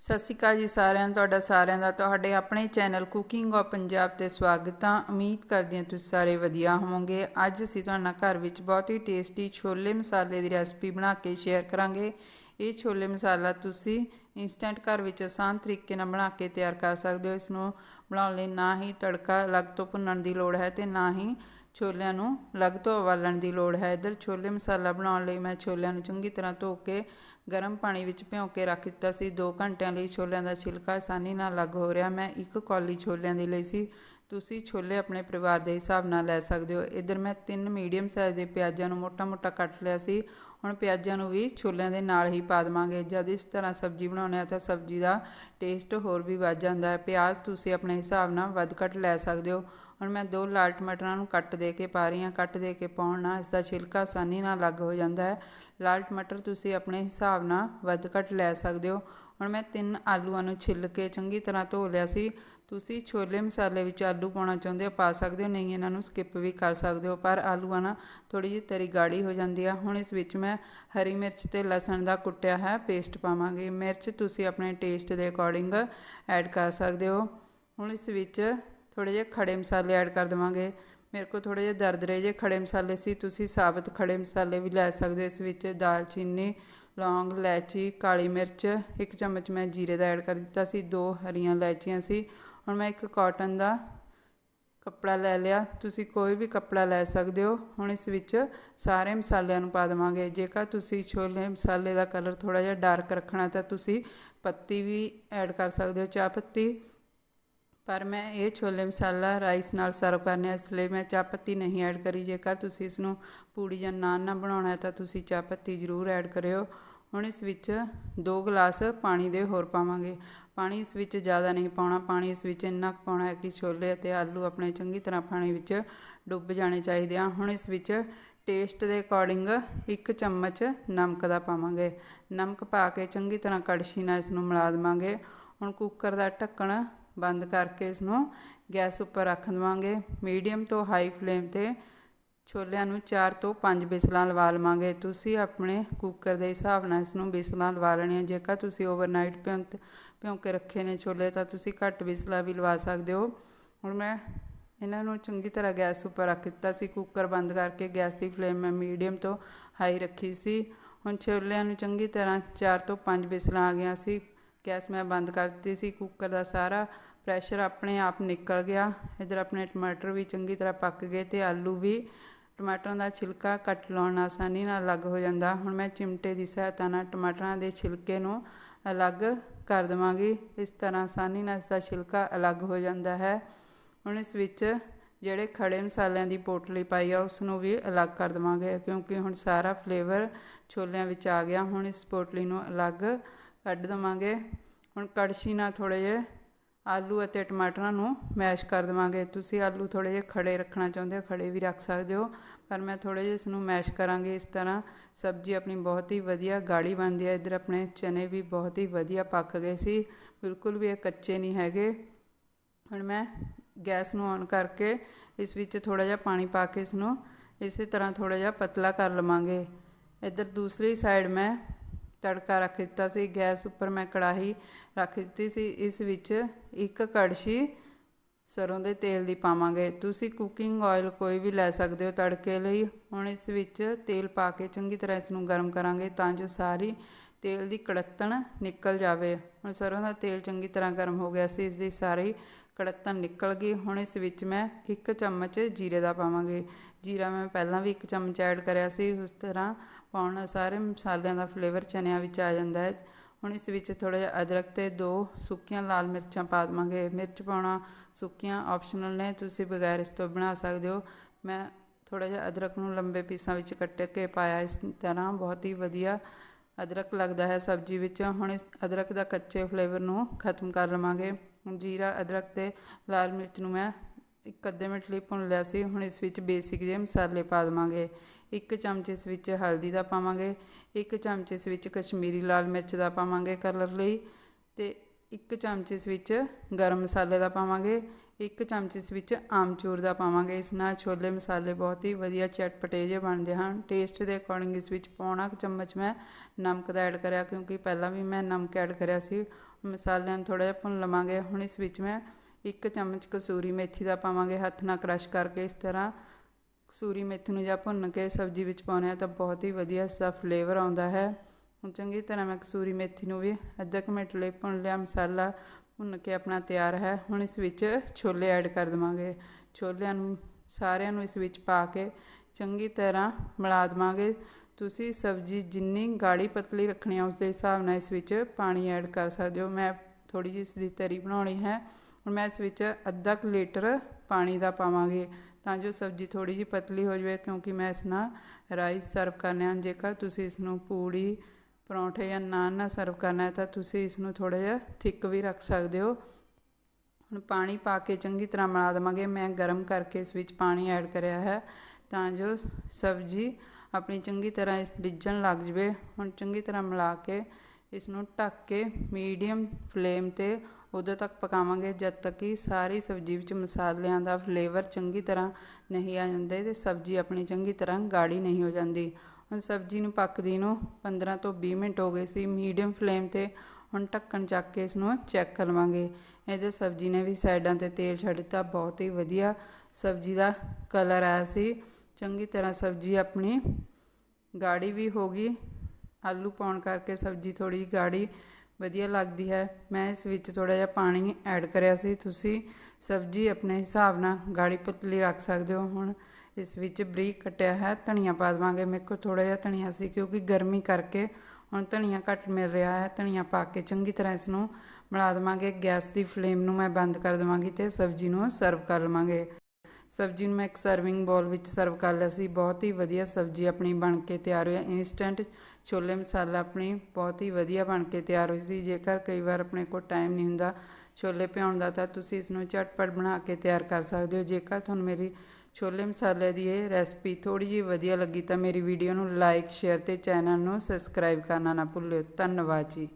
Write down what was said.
ਸਤਿ ਸ਼੍ਰੀ ਅਕਾਲ ਜੀ ਸਾਰਿਆਂ ਨੂੰ, ਤੁਹਾਡਾ ਸਾਰਿਆਂ ਦਾ, ਤੁਹਾਡੇ ਆਪਣੇ ਚੈਨਲ ਕੁਕਿੰਗ ਆਫ ਪੰਜਾਬ ਤੇ ਸਵਾਗਤ ਹੈ ਉਮੀਦ ਕਰਦੀ ਹਾਂ ਤੁਸੀਂ ਸਾਰੇ ਵਧੀਆ ਹੋਵੋਗੇ। ਅੱਜ ਅਸੀਂ ਤੁਹਾਡੇ ਨਾਲ ਘਰ ਵਿੱਚ ਬਹੁਤ ਹੀ ਟੇਸਟੀ ਛੋਲੇ ਮਸਾਲੇ ਦੀ ਰੈਸਪੀ ਬਣਾ ਕੇ ਸ਼ੇਅਰ ਕਰਾਂਗੇ। ਇਹ ਛੋਲੇ ਮਸਾਲਾ ਤੁਸੀਂ ਇੰਸਟੈਂਟ ਘਰ ਵਿੱਚ ਆਸਾਨ ਤਰੀਕੇ ਨਾਲ ਬਣਾ ਕੇ ਤਿਆਰ ਕਰ ਸਕਦੇ ਹੋ। ਇਸ ਨੂੰ ਬਣਾਉਣ ਲਈ ਨਾ ਹੀ ਤੜਕਾ ਅਲੱਗ ਤੋਂ ਭੁੰਨਣ ਦੀ ਲੋੜ ਹੈ ਤੇ ਨਾ ਹੀ ਛੋਲਿਆਂ ਨੂੰ ਅਲੱਗ ਤੋਂ ਉਬਾਲਣ ਦੀ ਲੋੜ ਹੈ। ਇਧਰ ਛੋਲੇ ਮਸਾਲਾ ਬਣਾਉਣ ਲਈ ਮੈਂ ਛੋਲਿਆਂ ਨੂੰ ਚੰਗੀ ਤਰ੍ਹਾਂ ਧੋ ਕੇ ਗਰਮ ਪਾਣੀ ਵਿੱਚ ਭਿਓ ਕੇ ਰੱਖ ਦਿੱਤਾ ਸੀ। 2 ਘੰਟਿਆਂ ਲਈ ਛੋਲਿਆਂ ਦਾ ਛਿਲਕਾ ਆਸਾਨੀ ਨਾਲ ਅਲੱਗ ਹੋ ਰਿਹਾ। ਮੈਂ ਇੱਕ ਕੌਲੀ ਛੋਲਿਆਂ ਦੀ ਲਈ ਸੀ। ਤੁਸੀਂ ਛੋਲੇ ਆਪਣੇ ਪਰਿਵਾਰ ਦੇ ਹਿਸਾਬ ਨਾਲ ਲੈ ਸਕਦੇ ਹੋ। ਇਧਰ ਮੈਂ ਤਿੰਨ ਮੀਡੀਅਮ ਸਾਈਜ਼ ਦੇ ਪਿਆਜ਼ਾਂ ਨੂੰ ਮੋਟਾ-ਮੋਟਾ ਕੱਟ ਲਿਆ ਸੀ। ਹੁਣ ਪਿਆਜ਼ਾਂ ਨੂੰ ਵੀ ਛੋਲਿਆਂ ਦੇ ਨਾਲ ਹੀ ਪਾ ਦੇਵਾਂਗੇ। ਜਦ ਇਸ ਤਰ੍ਹਾਂ ਸਬਜ਼ੀ ਬਣਾਉਂਦੇ ਆ ਤਾਂ ਸਬਜ਼ੀ ਦਾ ਟੇਸਟ ਹੋਰ ਵੀ ਵੱਧ ਜਾਂਦਾ ਹੈ। ਪਿਆਜ਼ ਤੁਸੀਂ ਆਪਣੇ ਹਿਸਾਬ ਨਾਲ ਵੱਧ ਘੱਟ ਲੈ ਸਕਦੇ ਹੋ। ਹੁਣ ਮੈਂ ਦੋ ਲਾਲ ਟਮਾਟਰਾਂ ਨੂੰ ਕੱਟ ਦੇ ਕੇ ਪਾ ਰਹੀ ਹਾਂ, ਕੱਟ ਦੇ ਕੇ ਪਾਉਣ ਨਾਲ ਇਸ ਦਾ ਛਿਲਕਾ ਆਸਾਨੀ ਨਾਲ ਅਲੱਗ ਹੋ ਜਾਂਦਾ ਹੈ। ਲਾਲ ਟਮਾਟਰ ਤੁਸੀਂ ਆਪਣੇ ਹਿਸਾਬ ਨਾਲ ਵੱਧ ਘੱਟ ਲੈ ਸਕਦੇ ਹੋ। ਹੁਣ ਮੈਂ ਤਿੰਨ ਆਲੂਆਂ ਨੂੰ ਛਿੱਲ ਕੇ ਚੰਗੀ ਤਰ੍ਹਾਂ ਧੋ ਲਿਆ ਸੀ। ਤੁਸੀਂ ਛੋਲੇ ਮਸਾਲੇ ਵਿੱਚ ਆਲੂ ਪਾਉਣਾ ਚਾਹੁੰਦੇ ਹੋ, ਪਾ ਸਕਦੇ ਹੋ, ਨਹੀਂ ਇਹਨਾਂ ਨੂੰ ਸਕਿਪ ਵੀ ਕਰ ਸਕਦੇ ਹੋ, ਪਰ ਆਲੂਆਂ ਨਾ ਥੋੜੀ ਜਿਹੀ ਤਰੀ ਗਾੜੀ ਹੋ ਜਾਂਦੀ ਆ ਹੁਣ ਇਸ ਵਿੱਚ ਮੈਂ ਹਰੀ ਮਿਰਚ ਤੇ ਲਸਣ ਦਾ ਕੁੱਟਿਆ ਹੈ, ਪੇਸਟ ਪਾਵਾਂਗੇ। ਮਿਰਚ ਤੁਸੀਂ ਆਪਣੇ ਟੇਸਟ ਦੇ ਅਕੋਰਡਿੰਗ ਐਡ ਕਰ ਸਕਦੇ ਹੋ। ਹੁਣ ਇਸ ਵਿੱਚ ਥੋੜੇ ਜਿਹੇ ਖੜੇ ਮਸਾਲੇ ਐਡ ਕਰ ਦੇਵਾਂਗੇ। ਮੇਰੇ ਕੋਲ ਥੋੜੇ ਜਿਹੇ ਦਰਦਰੇ ਜੇ ਖੜੇ ਮਸਾਲੇ ਸੀ, ਤੁਸੀਂ ਸਾਬਤ ਖੜੇ ਮਸਾਲੇ ਵੀ ਲੈ ਸਕਦੇ ਹੋ ਇਸ ਵਿੱਚ। ਦਾਲਚੀਨੀ, ਲੌਂਗ, ਇਲਾਇਚੀ, ਕਾਲੀ ਮਿਰਚ, ਇੱਕ ਚਮਚ ਮੈਂ ਜੀਰੇ ਦਾ ਐਡ ਕਰ ਦਿੱਤਾ ਸੀ, ਦੋ ਹਰੀਆਂ ਇਲਾਇਚੀਆਂ ਸੀ। ਹੁਣ ਮੈਂ ਇੱਕ ਕਾਟਨ ਦਾ ਕੱਪੜਾ ਲੈ ਲਿਆ। ਤੁਸੀਂ ਕੋਈ ਵੀ ਕੱਪੜਾ ਲੈ ਸਕਦੇ ਹੋ। ਹੁਣ ਇਸ ਵਿੱਚ ਸਾਰੇ ਮਸਾਲਿਆਂ ਨੂੰ ਪਾ ਦੇਵਾਂਗੇ। ਜੇਕਰ ਤੁਸੀਂ ਛੋਲੇ ਮਸਾਲੇ ਦਾ ਕਲਰ ਥੋੜਾ ਜਿਹਾ ਡਾਰਕ ਰੱਖਣਾ ਤਾਂ ਤੁਸੀਂ ਪੱਤੀ ਵੀ ਐਡ ਕਰ ਸਕਦੇ ਹੋ। ਚਾਹ ਪੱਤੀ ਪਰ ਮੈਂ ਇਹ ਛੋਲੇ ਮਸਾਲਾ ਰਾਈਸ ਨਾਲ ਸਰਵ ਕਰਨੇ ਇਸ ਲਈ ਮੈਂ ਚਾਹ ਪੱਤੀ ਨਹੀਂ ਐਡ ਕਰੀ। ਜੇਕਰ ਤੁਸੀਂ ਇਸ ਨੂੰ ਪੂੜੀ ਜਾਂ ਨਾਨ ਨਾਲ ਬਣਾਉਣਾ ਹੈ, ਤਾਂ ਤੁਸੀਂ ਚਾਹ ਪੱਤੀ ਜ਼ਰੂਰ ਐਡ ਕਰਿਓ। ਹੁਣ ਇਸ ਵਿੱਚ 2 ਗਲਾਸ ਪਾਣੀ ਦੇ ਹੋਰ ਪਾਵਾਂਗੇ। ਪਾਣੀ ਇਸ ਵਿੱਚ ਜ਼ਿਆਦਾ ਨਹੀਂ ਪਾਉਣਾ। ਪਾਣੀ ਇਸ ਵਿੱਚ ਇੰਨਾ ਕੁ ਪਾਉਣਾ ਹੈ ਕਿ ਛੋਲੇ ਅਤੇ ਆਲੂ ਆਪਣੇ ਚੰਗੀ ਤਰ੍ਹਾਂ ਪਾਣੀ ਵਿੱਚ ਡੁੱਬ ਜਾਣੇ ਚਾਹੀਦੇ ਆ। ਹੁਣ ਇਸ ਵਿੱਚ ਟੇਸਟ ਦੇ ਅਕੋਰਡਿੰਗ ਇੱਕ ਚਮਚ ਨਮਕ ਦਾ ਪਾਵਾਂਗੇ। ਨਮਕ ਪਾ ਕੇ ਚੰਗੀ ਤਰ੍ਹਾਂ ਕੜਛੀ ਨਾਲ ਇਸ ਨੂੰ ਮਿਲਾ ਦੇਵਾਂਗੇ। ਹੁਣ ਕੁੱਕਰ ਦਾ ਢੱਕਣ ਬੰਦ ਕਰਕੇ ਇਸ ਨੂੰ ਗੈਸ ਉੱਪਰ ਰੱਖ ਦੇਵਾਂਗੇ। ਮੀਡੀਅਮ ਤੋਂ ਹਾਈ ਫਲੇਮ ਤੇ ਛੋਲਿਆਂ ਨੂੰ 4 ਤੋਂ 5 ਬਿਸਲਾਂ ਲਵਾ ਲਵਾਂਗੇ। ਤੁਸੀਂ ਆਪਣੇ ਕੁੱਕਰ ਦੇ ਹਿਸਾਬ ਨਾਲ ਇਸ ਨੂੰ ਬਿਸਲਾਂ ਲਵਾ ਲੈਣੀਆਂ। ਜੇਕਰ ਤੁਸੀਂ ਓਵਰਨਾਈਟ ਭਿਉਂਤ ਭਿਉਂ ਕੇ ਰੱਖੇ ਨੇ ਛੋਲੇ, ਤਾਂ ਤੁਸੀਂ ਘੱਟ ਬਿਸਲਾਂ ਵੀ ਲਵਾ ਸਕਦੇ ਹੋ। ਹੁਣ ਮੈਂ ਇਹਨਾਂ ਨੂੰ ਚੰਗੀ ਤਰ੍ਹਾਂ ਗੈਸ ਉੱਪਰ ਰੱਖ ਦਿੱਤਾ ਸੀ। ਕੁੱਕਰ ਬੰਦ ਕਰਕੇ ਗੈਸ ਦੀ ਫਲੇਮ ਮੈਂ ਮੀਡੀਅਮ ਤੋਂ ਹਾਈ ਰੱਖੀ ਸੀ। ਹੁਣ ਛੋਲਿਆਂ ਨੂੰ ਚੰਗੀ ਤਰ੍ਹਾਂ 4 ਤੋਂ 5 ਬਿਸਲਾਂ ਆ ਗਈਆਂ ਸੀ। ਗੈਸ ਮੈਂ ਬੰਦ ਕਰ ਦਿੱਤੀ ਸੀ। ਕੁੱਕਰ ਦਾ ਸਾਰਾ ਪ੍ਰੈਸ਼ਰ ਆਪਣੇ ਆਪ ਨਿਕਲ ਗਿਆ। ਇਧਰ ਆਪਣੇ ਟਮਾਟਰ ਵੀ ਚੰਗੀ ਤਰ੍ਹਾਂ ਪੱਕ ਗਏ ਤੇ ਆਲੂ ਵੀ। ਟਮਾਟਰਾਂ ਦਾ ਛਿਲਕਾ ਕੱਟ ਲਾਉਣ ਆਸਾਨੀ ਨਾਲ ਅਲੱਗ ਹੋ ਜਾਂਦਾ। ਹੁਣ ਮੈਂ ਚਿਮਟੇ ਦੀ ਸਹਾਇਤਾ ਨਾਲ ਟਮਾਟਰਾਂ ਦੇ ਛਿਲਕੇ ਨੂੰ ਅਲੱਗ ਕਰ ਦਵਾਂਗੀ। ਇਸ ਤਰ੍ਹਾਂ ਆਸਾਨੀ ਨਾਲ ਇਸ ਦਾ ਛਿਲਕਾ ਅਲੱਗ ਹੋ ਜਾਂਦਾ ਹੈ। ਹੁਣ ਇਸ ਵਿੱਚ ਜਿਹੜੇ ਖੜੇ ਮਸਾਲਿਆਂ ਦੀ ਪੋਟਲੀ ਪਾਈ ਆ ਉਸ ਨੂੰ ਵੀ ਅਲੱਗ ਕਰ ਦਵਾਂਗੇ ਕਿਉਂਕਿ ਹੁਣ ਸਾਰਾ ਫਲੇਵਰ ਛੋਲਿਆਂ ਵਿੱਚ ਆ ਗਿਆ। ਹੁਣ ਇਸ ਪੋਟਲੀ ਨੂੰ ਅਲੱਗ ਕੱਢ ਦਵਾਂਗੇ। ਹੁਣ ਕੜਛੀ ਨਾਲ ਥੋੜੇ ਜਿਹੇ ਆਲੂ ਅਤੇ ਟਮਾਟਰਾਂ ਨੂੰ ਮੈਸ਼ ਕਰ ਦੇਵਾਂਗੇ। ਤੁਸੀਂ ਆਲੂ ਥੋੜੇ ਜਿਹੇ ਖੜੇ ਰੱਖਣਾ ਚਾਹੁੰਦੇ ਹੋ, ਖੜੇ ਵੀ ਰੱਖ ਸਕਦੇ ਹੋ, ਪਰ ਮੈਂ ਥੋੜੇ ਜਿਹੇ ਇਸ ਨੂੰ ਮੈਸ਼ ਕਰਾਂਗੇ ਇਸ ਤਰ੍ਹਾਂ। ਸਬਜ਼ੀ ਆਪਣੀ ਬਹੁਤ ਹੀ ਵਧੀਆ ਗਾੜੀ ਬਣਦੀ ਹੈ। ਇਧਰ ਆਪਣੇ ਚਨੇ ਵੀ ਬਹੁਤ ਹੀ ਵਧੀਆ ਪੱਕ ਗਏ ਸੀ। ਬਿਲਕੁਲ ਵੀ ਇਹ ਕੱਚੇ ਨਹੀਂ ਹੈਗੇ। ਹੁਣ ਮੈਂ ਗੈਸ ਨੂੰ ਔਨ ਕਰਕੇ ਇਸ ਵਿੱਚ ਥੋੜਾ ਜਿਹਾ ਪਾਣੀ ਪਾ ਕੇ ਇਸ ਨੂੰ ਇਸੇ ਤਰ੍ਹਾਂ ਥੋੜਾ ਜਿਹਾ ਪਤਲਾ ਕਰ ਲਵਾਂਗੇ। ਇਧਰ ਦੂਸਰੀ ਸਾਈਡ ਮੈਂ ਤੜਕਾ ਰੱਖ ਦਿੱਤਾ ਸੀ, ਗੈਸ ਉੱਪਰ ਮੈਂ ਕੜਾਹੀ ਰੱਖ ਦਿੱਤੀ ਸੀ। ਇਸ ਵਿੱਚ ਇੱਕ ਕੜਛੀ ਸਰੋਂ ਦੇ ਤੇਲ ਦੀ ਪਾਵਾਂਗੇ। ਤੁਸੀਂ ਕੁਕਿੰਗ ਆਇਲ ਕੋਈ ਵੀ ਲੈ ਸਕਦੇ ਹੋ ਤੜਕੇ ਲਈ। ਹੁਣ ਇਸ ਵਿੱਚ ਤੇਲ ਪਾ ਕੇ ਚੰਗੀ ਤਰ੍ਹਾਂ ਇਸ ਨੂੰ ਗਰਮ ਕਰਾਂਗੇ ਤਾਂ ਜੋ ਸਾਰੀ ਤੇਲ ਦੀ ਕੜੱਤਣ ਨਿਕਲ ਜਾਵੇ। ਹੁਣ ਸਰੋਂ ਦਾ ਤੇਲ ਚੰਗੀ ਤਰ੍ਹਾਂ ਗਰਮ ਹੋ ਗਿਆ ਸੀ, ਇਸ ਦੀ ਸਾਰੀ ਕੜਤਣ ਨਿਕਲ ਗਈ, ਹੁਣ ਇਸ ਵਿੱਚ ਮੈਂ ਇੱਕ ਚਮਚ ਜੀਰੇ ਦਾ ਪਾਵਾਂਗੇ। ਜੀਰਾ ਮੈਂ ਪਹਿਲਾਂ ਵੀ ਇੱਕ ਚਮਚ ਐਡ ਕਰਿਆ ਸੀ, ਉਸ ਤਰ੍ਹਾਂ ਪਾਉਣ ਨਾਲ ਸਾਰੇ ਮਸਾਲਿਆਂ ਦਾ ਫਲੇਵਰ ਚਨਿਆਂ ਵਿੱਚ ਆ ਜਾਂਦਾ ਹੈ। ਹੁਣ ਇਸ ਵਿੱਚ ਥੋੜਾ ਜਿਹਾ ਅਦਰਕ ਤੇ ਦੋ ਸੁੱਕੀਆਂ ਲਾਲ ਮਿਰਚਾਂ ਪਾ ਦਵਾਂਗੇ। ਮਿਰਚ ਪਾਉਣਾ ਸੁੱਕੀਆਂ ਆਪਸ਼ਨਲ ਨੇ, ਤੁਸੀਂ ਬਗੈਰ ਇਸ ਤੋਂ ਬਣਾ ਸਕਦੇ ਹੋ। ਮੈਂ ਥੋੜਾ ਜਿਹਾ ਅਦਰਕ ਨੂੰ ਲੰਬੇ ਪੀਸਾਂ ਵਿੱਚ ਕੱਟ ਕੇ ਪਾਇਆ, ਇਸ ਤਰ੍ਹਾਂ ਬਹੁਤ ਹੀ ਵਧੀਆ ਅਦਰਕ ਲੱਗਦਾ ਹੈ ਸਬਜ਼ੀ ਵਿੱਚ। ਹੁਣ ਇਸ ਅਦਰਕ ਦਾ ਕੱਚੇ ਫਲੇਵਰ ਨੂੰ ਖਤਮ ਕਰ ਲਵਾਂਗੇ। ਜੀਰਾ, ਅਦਰਕ ਤੇ ਲਾਲ ਮਿਰਚ ਨੂੰ ਮੈਂ ਇੱਕ ਅੱਧੇ ਮਿੰਟ ਲਈ ਭੁੰਨ ਲਿਆ ਸੀ। ਹੁਣ ਇਸ ਵਿੱਚ ਬੇਸਿਕ ਜਿਹੇ ਮਸਾਲੇ ਪਾ ਦੇਵਾਂਗੇ। ਇੱਕ ਚਮਚ ਇਸ ਵਿੱਚ ਹਲਦੀ ਦਾ ਪਾਵਾਂਗੇ। ਇੱਕ ਚਮਚ ਇਸ ਵਿੱਚ ਕਸ਼ਮੀਰੀ ਲਾਲ ਮਿਰਚ ਦਾ ਪਾਵਾਂਗੇ ਕਲਰ ਲਈ। ਤੇ ਇੱਕ ਚਮਚ ਇਸ ਵਿੱਚ ਗਰਮ ਮਸਾਲੇ ਦਾ ਪਾਵਾਂਗੇ, ਇੱਕ ਚਮਚ ਇਸ ਵਿੱਚ ਆਮਚੂਰ ਦਾ ਪਾਵਾਂਗੇ। ਇਸ ਨਾਲ ਛੋਲੇ ਮਸਾਲੇ ਬਹੁਤ ਹੀ ਵਧੀਆ ਚਟਪਟੇ ਜਿਹੇ ਬਣਦੇ ਹਨ। ਟੇਸਟ ਦੇ ਅਕੋਰਡਿੰਗ ਇਸ ਵਿੱਚ ਪੌਣਾ ਕੁ ਚਮਚ ਮੈਂ ਨਮਕ ਦਾ ਐਡ ਕਰਿਆ, ਕਿਉਂਕਿ ਪਹਿਲਾਂ ਵੀ ਮੈਂ ਨਮਕ ਐਡ ਕਰਿਆ ਸੀ। ਮਸਾਲਿਆਂ ਨੂੰ ਥੋੜ੍ਹਾ ਜਿਹਾ ਭੁੰਨ ਲਵਾਂਗੇ। ਹੁਣ ਇਸ ਵਿੱਚ ਮੈਂ ਇੱਕ ਚਮਚ ਕਸੂਰੀ ਮੇਥੀ ਦਾ ਪਾਵਾਂਗੇ। ਹੱਥ ਨਾਲ ਕ੍ਰਸ਼ ਕਰਕੇ ਇਸ ਤਰ੍ਹਾਂ ਕਸੂਰੀ ਮੇਥੀ ਨੂੰ ਜਾਂ ਭੁੰਨ ਕੇ ਸਬਜ਼ੀ ਵਿੱਚ ਪਾਉਂਦੇ ਹਾਂ ਤਾਂ ਬਹੁਤ ਹੀ ਵਧੀਆ ਇਸ ਦਾ ਫਲੇਵਰ ਆਉਂਦਾ ਹੈ। ਹੁਣ ਚੰਗੀ ਤਰ੍ਹਾਂ ਮੈਂ ਕਸੂਰੀ ਮੇਥੀ ਨੂੰ ਵੀ ਅੱਧਾ ਕੁ ਮਿੰਟ ਲਈ ਭੁੰਨ ਲਿਆ, ਮਸਾਲਾ ਭੁੰਨ ਕੇ ਆਪਣਾ ਤਿਆਰ ਹੈ। ਹੁਣ ਇਸ ਵਿੱਚ ਛੋਲੇ ਐਡ ਕਰ ਦੇਵਾਂਗੇ। ਛੋਲਿਆਂ ਨੂੰ, ਸਾਰਿਆਂ ਨੂੰ ਇਸ ਵਿੱਚ ਪਾ ਕੇ ਚੰਗੀ ਤਰ੍ਹਾਂ ਮਿਲਾ ਦੇਵਾਂਗੇ। ਤੁਸੀਂ ਸਬਜ਼ੀ ਜਿੰਨੀ ਗਾੜੀ ਪਤਲੀ ਰੱਖਣੀ ਆ ਉਸ ਦੇ ਹਿਸਾਬ ਨਾਲ ਇਸ ਵਿੱਚ ਪਾਣੀ ਐਡ ਕਰ ਸਕਦੇ ਹੋ। ਮੈਂ ਥੋੜੀ ਜਿਹੀ ਇਸ ਦੀ ਤਰੀ ਬਣਾਉਣੀ ਹੈ। ਹੁਣ ਮੈਂ ਇਸ ਵਿੱਚ ਅੱਧਾ ਕੁ ਲੀਟਰ ਪਾਣੀ ਦਾ ਪਾਵਾਂਗੇ ਤਾਂ ਜੋ ਸਬਜ਼ੀ ਥੋੜੀ ਜਿਹੀ ਪਤਲੀ ਹੋ ਜਾਵੇ, ਕਿਉਂਕਿ ਮੈਂ ਇਸ ਨਾਲ ਰਾਈਸ ਸਰਵ ਕਰਨੇ ਹਨ। ਜੇਕਰ ਤੁਸੀਂ ਇਸ ਨੂੰ ਪੂੜੀ ਪਰੌਂਠੇ ਜਾਂ ਨਾਨ ਨਾਲ ਸਰਵ ਕਰਨਾ ਹੈ ਤਾਂ ਤੁਸੀਂ ਇਸ ਨੂੰ ਥੋੜਾ ਜਿਹਾ ਥਿੱਕ ਵੀ ਰੱਖ ਸਕਦੇ ਹੋ। ਹੁਣ ਪਾਣੀ ਪਾ ਕੇ ਚੰਗੀ ਤਰ੍ਹਾਂ ਮਿਲਾ ਦੇਵਾਂਗੇ। ਮੈਂ ਗਰਮ ਕਰਕੇ ਇਸ ਵਿੱਚ ਪਾਣੀ ਐਡ ਕਰਿਆ ਹੈ ਤਾਂ ਜੋ ਸਬਜ਼ੀ ਆਪਣੀ ਚੰਗੀ ਤਰ੍ਹਾਂ ਰਿੱਝਣ ਲੱਗ ਜਵੇ। ਹੁਣ ਚੰਗੀ ਤਰ੍ਹਾਂ ਮਿਲਾ ਕੇ ਇਸ ਨੂੰ ਢੱਕ ਕੇ ਮੀਡੀਅਮ ਫਲੇਮ ਤੇ ਉਦੋਂ ਤੱਕ ਪਕਾਵਾਂਗੇ ਜਦ ਤੱਕ ਕਿ ਸਾਰੀ ਸਬਜ਼ੀ ਵਿੱਚ ਮਸਾਲਿਆਂ ਦਾ ਫਲੇਵਰ ਚੰਗੀ ਤਰ੍ਹਾਂ ਨਹੀਂ ਆ ਜਾਂਦਾ ਤੇ ਸਬਜ਼ੀ ਆਪਣੀ ਚੰਗੀ ਤਰ੍ਹਾਂ ਗਾੜੀ ਨਹੀਂ ਹੋ ਜਾਂਦੀ। ਹੁਣ ਸਬਜ਼ੀ ਨੂੰ ਪੱਕਦੀ ਨੂੰ 15 ਤੋਂ 20 ਮਿੰਟ ਹੋ ਗਏ ਸੀ। ਮੀਡੀਅਮ ਫਲੇਮ ਤੇ ਹੁਣ ਢੱਕਣ ਚੱਕ ਕੇ ਇਸ ਨੂੰ ਚੈੱਕ ਕਰ ਲਵਾਂਗੇ ਇਹਦੇ ਸਬਜ਼ੀ ਨੇ ਵੀ ਸਾਈਡਾਂ ਤੇ ਤੇਲ ਛੱਡ ਦਿੱਤਾ। ਬਹੁਤ ਹੀ ਵਧੀਆ ਸਬਜ਼ੀ ਦਾ ਕਲਰ ਆਇਆ ਸੀ। ਚੰਗੀ ਤਰ੍ਹਾਂ ਸਬਜ਼ੀ ਆਪਣੀ ਗਾੜੀ ਵੀ ਹੋ ਗਈ। ਆਲੂ ਪਾਉਣ ਕਰਕੇ ਸਬਜ਼ੀ ਥੋੜੀ ਗਾੜੀ ਵਧੀਆ ਲੱਗਦੀ ਹੈ। ਮੈਂ ਇਸ ਵਿੱਚ ਥੋੜ੍ਹਾ ਜਿਹਾ ਪਾਣੀ ਐਡ ਕਰਿਆ ਸੀ। ਤੁਸੀਂ ਸਬਜ਼ੀ ਆਪਣੇ ਹਿਸਾਬ ਨਾਲ ਗਾੜੀ ਪਤਲੀ ਰੱਖ ਸਕਦੇ ਹੋ। ਹੁਣ ਇਸ ਵਿੱਚ ਬਰੀਕ ਕਟਿਆ ਹੈ। ਧਨੀਆ ਪਾ ਦੇਵਾਂਗੇ। ਮੇਰੇ ਕੋਲ ਥੋੜ੍ਹਾ ਜਿਹਾ ਧਨੀਆ ਸੀ ਕਿਉਂਕਿ ਗਰਮੀ ਕਰਕੇ ਹੁਣ ਧਨੀਆ ਘੱਟ ਮਿਲ ਰਿਹਾ ਹੈ। ਧਨੀਆ ਪਾ ਕੇ ਚੰਗੀ ਤਰ੍ਹਾਂ ਇਸ ਨੂੰ ਮਿਲਾ ਦੇਵਾਂਗੇ। ਗੈਸ ਦੀ ਫਲੇਮ ਨੂੰ ਮੈਂ ਬੰਦ ਕਰ ਦੇਵਾਂਗੀ ਤੇ ਸਬਜ਼ੀ ਨੂੰ ਸਰਵ ਕਰ ਲਵਾਂਗੇ। ਸਬਜ਼ੀ ਨੂੰ ਮੈਂ ਇੱਕ ਸਰਵਿੰਗ ਬਾਉਲ ਵਿੱਚ ਸਰਵ ਕਰ ਲਿਆ ਸੀ। ਬਹੁਤ ਹੀ ਵਧੀਆ ਸਬਜ਼ੀ ਆਪਣੀ ਬਣ ਕੇ ਤਿਆਰ ਹੋਈ ਹੈ। ਇਨਸਟੈਂਟ ਛੋਲੇ ਮਸਾਲਾ ਆਪਣੀ ਬਹੁਤ ਹੀ ਵਧੀਆ ਬਣ ਕੇ ਤਿਆਰ ਹੋਈ ਸੀ। ਜੇਕਰ ਕਈ ਵਾਰ ਆਪਣੇ ਕੋਲ ਟਾਈਮ ਨਹੀਂ ਹੁੰਦਾ ਛੋਲੇ ਭਿਉਣ ਦਾ, ਤਾਂ ਤੁਸੀਂ ਇਸ ਨੂੰ ਝਟਪਟ ਬਣਾ ਕੇ ਤਿਆਰ ਕਰ ਸਕਦੇ ਹੋ। ਜੇਕਰ ਤੁਹਾਨੂੰ ਮੇਰੀ ਛੋਲੇ ਮਸਾਲੇ ਦੀ ਇਹ ਰੈਸਪੀ ਥੋੜੀ ਜਿਹੀ ਵਧੀਆ ਲੱਗੀ, ਤਾਂ ਮੇਰੀ ਵੀਡੀਓ ਨੂੰ ਲਾਈਕ ਸ਼ੇਅਰ ਤੇ ਚੈਨਲ ਨੂੰ ਸਬਸਕ੍ਰਾਈਬ ਕਰਨਾ ਨਾ ਭੁੱਲਿਓ। ਧੰਨਵਾਦ ਜੀ।